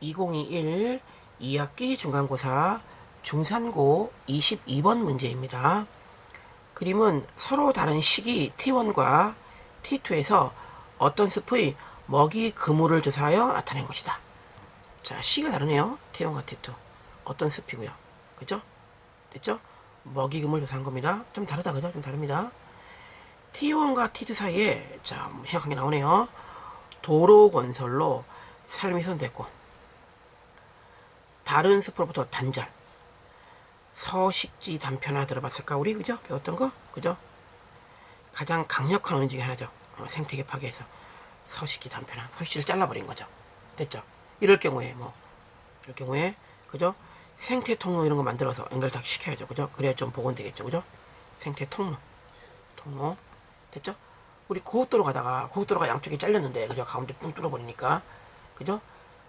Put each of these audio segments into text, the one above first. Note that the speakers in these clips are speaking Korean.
2021 2학기 중간고사 중산고 22번 문제입니다. 그림은 서로 다른 시기 T1과 T2에서 어떤 숲의 먹이 그물을 조사하여 나타낸 것이다. 자, 시가 다르네요. T1과 T2. 어떤 숲이고요. 그죠? 됐죠? 먹이 그물 조사한 겁니다. 좀 다르다, 그죠? 좀 다릅니다. T1과 T2 사이에, 자, 심각한 게 나오네요. 도로 건설로 삶이 선됐고, 다른 숲으로부터 단절. 서식지 단편화 들어봤을까? 우리 그죠? 배웠던 거? 그죠? 가장 강력한 원인 중에 하나죠. 어, 생태계 파괴에서 서식지 단편화. 서식지를 잘라버린 거죠. 됐죠? 이럴 경우에 뭐 이럴 경우에 그죠? 생태 통로 이런 거 만들어서 연결 다 시켜야죠. 그죠? 그래야 좀 복원되겠죠. 그죠? 생태 통로. 통로. 됐죠? 우리 고속도로 가다가 고속도로가 양쪽에 잘렸는데 그죠? 가운데 뿡 뚫어버리니까 그죠?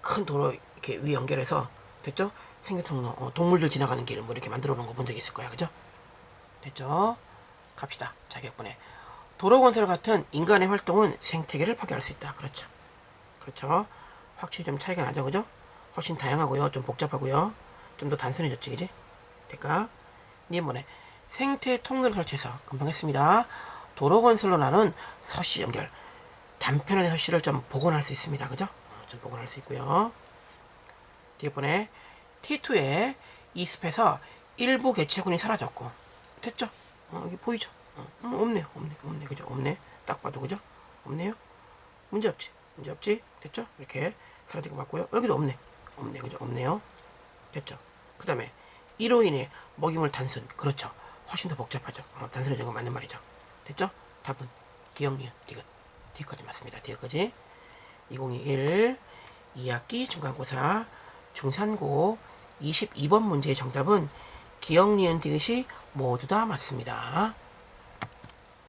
큰 도로 이렇게 위 연결해서 됐죠? 생태통로 어, 동물들 지나가는 길 뭐 이렇게 만들어 놓은 거 본 적 있을 거야 그죠? 됐죠? 갑시다 자격분에 도로 건설 같은 인간의 활동은 생태계를 파괴할 수 있다 그렇죠 그렇죠 확실히 좀 차이가 나죠 그죠? 훨씬 다양하고요 좀 복잡하고요 좀 더 단순해졌지 그지? 될까? 니번에 생태 통로를 설치해서 금방 했습니다 도로 건설로 나눈 서씨 연결 단편화된 서씨를 좀 복원할 수 있습니다 그죠? 어, 좀 복원할 수 있고요 뒤에 번에 T2에 이 숲에서 일부 개체군이 사라졌고 됐죠? 어, 여기 보이죠? 어, 음, 없네요 없네 없네 그죠? 없네 딱 봐도 그죠? 없네요 문제 없지 문제 없지 됐죠? 이렇게 사라지고 맞고요 여기도 없네 없네 그죠? 없네요 됐죠? 그 다음에 이로 인해 먹이물 단순 그렇죠 훨씬 더 복잡하죠 어, 단순해진 건 맞는 말이죠 됐죠? 답은 기억니은 디귿 디귿까지 맞습니다 디귿까지 2021 2학기 중간고사 중산고 22번 문제의 정답은 기억, 니은, 디귿이 모두 다 맞습니다.